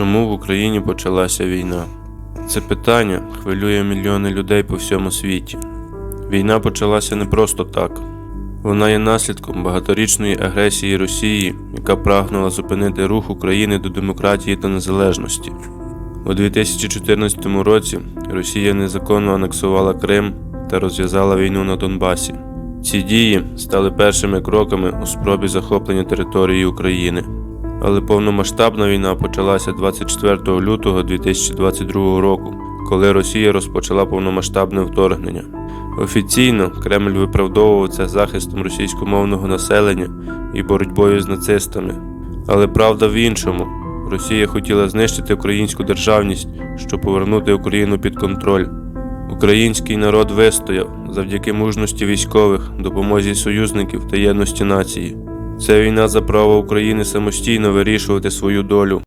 Чому в Україні почалася війна? Це питання хвилює мільйони людей по всьому світі. Війна почалася не просто так. Вона є наслідком багаторічної агресії Росії, яка прагнула зупинити рух України до демократії та незалежності. У 2014 році Росія незаконно анексувала Крим та розв'язала війну на Донбасі. Ці дії стали першими кроками у спробі захоплення території України. Але повномасштабна війна почалася 24 лютого 2022 року, коли Росія розпочала повномасштабне вторгнення. Офіційно Кремль виправдовував це захистом російськомовного населення і боротьбою з нацистами. Але правда в іншому. Росія хотіла знищити українську державність, щоб повернути Україну під контроль. Український народ вистояв завдяки мужності військових, допомозі союзників та єдності нації. Це війна за право України самостійно вирішувати свою долю.